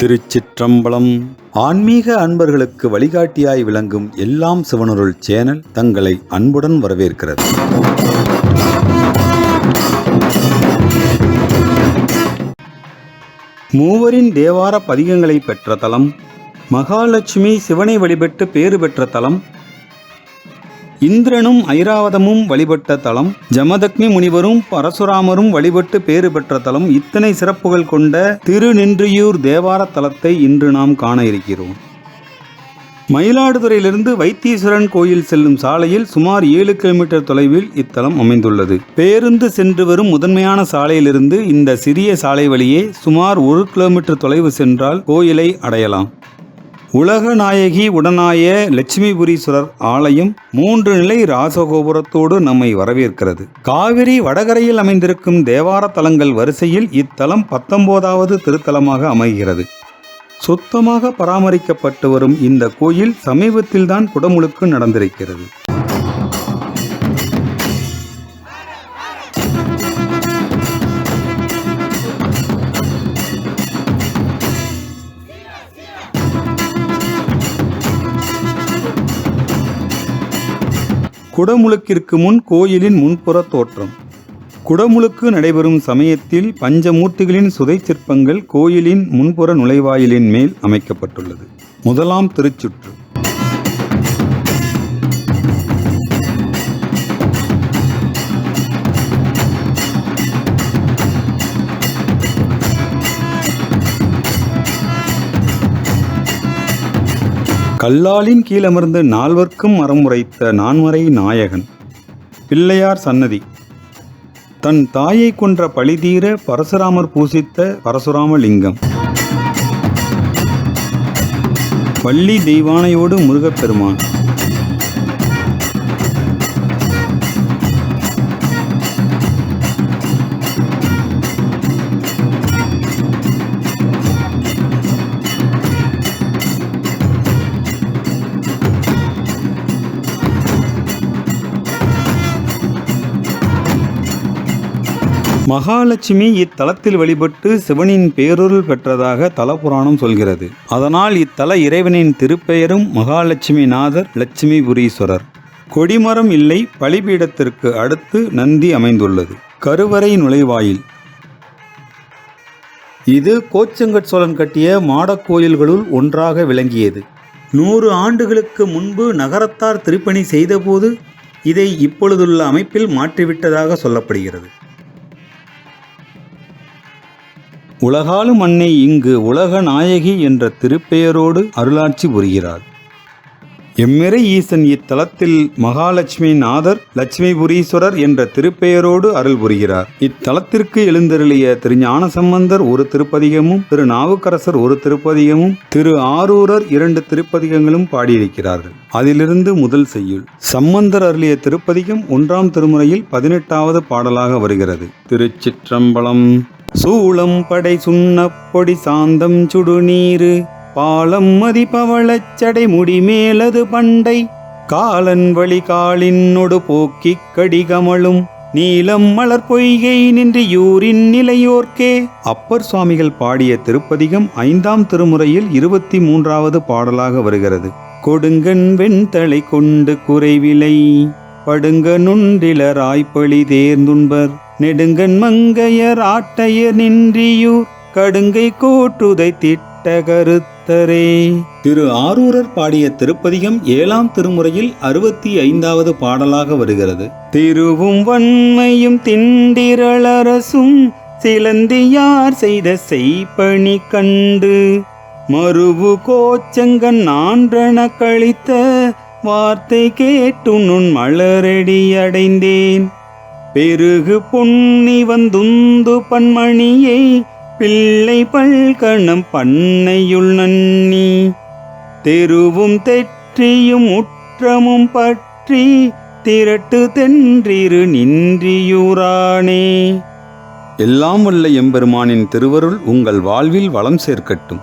திருச்சிற்றம்பலம். ஆன்மீக அன்பர்களுக்கு வழிகாட்டியாய் விளங்கும் எல்லாம் சிவனருள் சேனல் தங்களை அன்புடன் வரவேற்கிறது. மூவரின் தேவார பதிகங்களை பெற்ற தலம் மகாலட்சுமி சிவனை வழிபட்டு பேறு பெற்ற தலம் இந்திரனும் ஐராவதமும் வழிபட்ட தலம் ஜமதக்னி முனிவரும் பரசுராமரும் வழிபட்டு பேறு பெற்ற தலம் இத்தனை சிறப்புகள் கொண்ட திருநின்றியூர் தேவார தலத்தை இன்று நாம் காண இருக்கிறோம். மயிலாடுதுறையிலிருந்து வைத்தீஸ்வரன் கோயில் செல்லும் சாலையில் சுமார் ஏழு கிலோமீட்டர் தொலைவில் இத்தலம் அமைந்துள்ளது. பேருந்து சென்று வரும் முதன்மையான சாலையிலிருந்து இந்த சிறிய சாலை வழியே சுமார் ஒரு கிலோமீட்டர் தொலைவு சென்றால் கோயிலை அடையலாம். உலகநாயகி உடனாய லட்சுமிபுரீஸ்வரர் ஆலயம் மூன்று நிலை ராசகோபுரத்தோடு நம்மை வரவேற்கிறது. காவிரி வடகரையில் அமைந்திருக்கும் தேவார தலங்கள் வரிசையில் இத்தலம் பத்தொன்பதாவது திருத்தலமாக அமைகிறது. சுத்தமாக பராமரிக்கப்பட்டு வரும் இந்த கோயில் சமீபத்தில்தான் குடமுழுக்கு நடந்திருக்கிறது. குடமுழுக்கிற்கு முன் கோயிலின் முன்புற தோற்றம். குடமுழுக்கு நடைபெறும் சமயத்தில் பஞ்சமூர்த்திகளின் சுதை சிற்பங்கள் கோயிலின் முன்புற நுழைவாயிலின் மேல் அமைக்கப்பட்டுள்ளது. முதலாம் திருச்சுற்று. கல்லாலின் கீழமர்ந்து நால்வர்க்கும் மரம் நான்மறை நாயகன் பிள்ளையார் சன்னதி. தன் தாயை கொன்ற பழிதீர பரசுராமர் பூசித்த பரசுராம லிங்கம் வள்ளி தெய்வானையோடு முருகப்பெருமான். மகாலட்சுமி இத்தலத்தில் வழிபட்டு சிவனின் பேரொருள் பெற்றதாக தலபுராணம் சொல்கிறது. அதனால் இத்தல இறைவனின் திருப்பெயரும் மகாலட்சுமி நாதர் லட்சுமிபுரீஸ்வரர் கொடிமரம் இல்லை பலிபீடத்திற்கு அடுத்து நந்தி அமைந்துள்ளது. கருவறை நுழைவாயில். இது கோச்செங்கட் சோழன் கட்டிய மாடக் கோயில்களுள் ஒன்றாக விளங்கியது. நூறு ஆண்டுகளுக்கு முன்பு நகரத்தார் திருப்பணி செய்தபோது இதை இப்பொழுதுள்ள அமைப்பில் மாற்றிவிட்டதாக சொல்லப்படுகிறது. உலகாலும் அன்னை இங்கு உலக நாயகி என்ற திருப்பெயரோடு அருளாட்சி புரிகிறார் எம்மிறை ஈசன் இத்தலத்தில் மகாலட்சுமி நாதர் லட்சுமிபுரீஸ்வரர் என்ற திருப்பெயரோடு அருள் புரிகிறார். இத்தலத்திற்கு எழுந்தருளிய திரு ஞானசம்பந்தர் ஒரு திருப்பதிகமும் திரு நாவுக்கரசர் ஒரு திருப்பதிகமும் திரு ஆரூரர் இரண்டு திருப்பதிகங்களும் பாடியிருக்கிறார்கள். அதிலிருந்து முதல் செய்யுள். சம்பந்தர் அருளிய திருப்பதிகம் ஒன்றாம் திருமுறையில் பதினெட்டாவது பாடலாக வருகிறது. திருச்சிற்றம்பலம் சூளம் படை சுண்ணப்பொடி சாந்தம் சுடுநீரு பாலம் மதிப்பவளச்சடை முடிமேலது பண்டை காலன் வழி காலின்னொடு போக்கிக் கடிகமளும் நீலம் மலர் பொய்கை நின்று யூரின் நிலையோர்க்கே. அப்பர் சுவாமிகள் பாடிய திருப்பதிகம் ஐந்தாம் திருமுறையில் இருபத்தி மூன்றாவது பாடலாக வருகிறது. கொடுங்கன் வெண்தலை கொண்டு குறைவிலை படுங்க நுண்டிலராய்ப்பழி தேர்ந்துண்பர். நெடுங்கன் மங்கையர் ஆட்டையர் நின்றியூர் கடுங்கை கோட்டுதை திட்ட கருத்தரே. திரு ஆரூரர் பாடிய திருப்பதிகம் ஏழாம் திருமுறையில் அறுபத்தி ஐந்தாவது பாடலாக வருகிறது. திருவும் வன்மையும் திண்டிரளரசும் சிலந்தியார் செய்த செய்பணி கண்டு மறுவு கோச்சங்கன் நான்றன கழித்த வார்த்தை கேட்டு நுண் மலரடி அடைந்தேன். பெருகு பொன்னி வந்துந்து பன்மணியை பிள்ளை பல்கணம் பண்ணையுள் நன்னி. தெருவும் தெற்றியும் உற்றமும் பற்றி திரட்டு தென்றிரு நின்றியூரானே. எல்லாம் வல்ல எம்பெருமானின் திருவருள் உங்கள் வாழ்வில் வளம் சேர்க்கட்டும்.